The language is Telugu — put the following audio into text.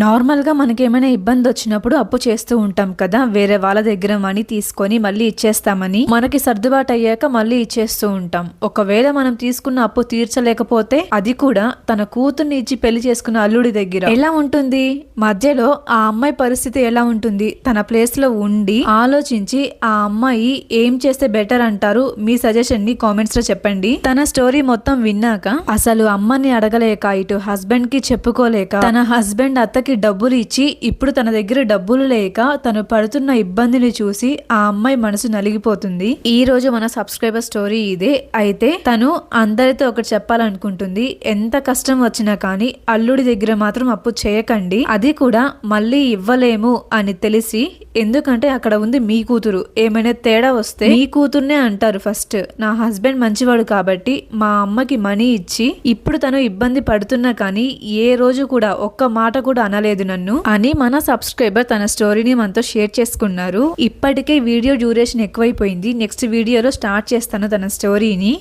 నార్మల్గా మనకేమైనా ఇబ్బంది వచ్చినప్పుడు అప్పు చేస్తూ ఉంటాం కదా వేరే వాళ్ళ దగ్గర మనీ తీసుకొని మళ్ళీ ఇచ్చేస్తామని మనకి సర్దుబాటు అయ్యాక మళ్ళీ ఇచ్చేస్తూ ఉంటాం. ఒకవేళ మనం తీసుకున్న అప్పు తీర్చలేకపోతే అది కూడా తన కూతుర్ని ఇచ్చి పెళ్ళి చేసుకున్న అల్లుడి దగ్గర. ఎలా ఉంటుంది? మధ్యలో ఆ అమ్మాయి పరిస్థితి ఎలా ఉంటుంది? తన ప్లేస్లో ఉండి ఆలోచించి ఆ అమ్మాయి ఏం చేస్తే బెటర్ అంటారు? మీ సజెషన్ని కామెంట్స్లో చెప్పండి. తన స్టోరీ మొత్తం విన్నాక అసలు అమ్మని అడగలేక ఇటు హస్బెండ్కి చెప్పుకోలేక తన హస్బెండ్ అత్తకి డబ్బులు ఇచ్చి ఇప్పుడు తన దగ్గర డబ్బులు లేక తను పడుతున్న ఇబ్బందిని చూసి ఆ అమ్మాయి మనసు నలిగిపోతుంది. ఈ రోజు మన సబ్స్క్రైబర్ స్టోరీ ఇదే. అయితే తను అందరితో ఒకటి చెప్పాలనుకుంటుంది. ఎంత కష్టం వచ్చినా కానీ అల్లుడి దగ్గర మాత్రం అప్పు చేయకండి. అది కూడా మళ్ళీ ఇవ్వలేము అని తెలిసి ఎందుకంటే అక్కడ ఉంది మీ కూతురు. ఏమైనా తేడా వస్తే మీ కూతుర్నే అంటారు ఫస్ట్. నా హస్బెండ్ మంచివాడు కాబట్టి మా అమ్మకి మనీ ఇచ్చి ఇప్పుడు తను ఇబ్బంది పడుతున్నా కానీ ఏ రోజు కూడా ఒక్క మాట కూడా అనలేదు నన్ను అని మన సబ్స్క్రైబర్ తన స్టోరీని మనతో షేర్ చేసుకున్నారు. ఇప్పటికే వీడియో డ్యూరేషన్ ఎక్కువైపోయింది. నెక్స్ట్ వీడియోలో స్టార్ట్ చేస్తాను తన స్టోరీని.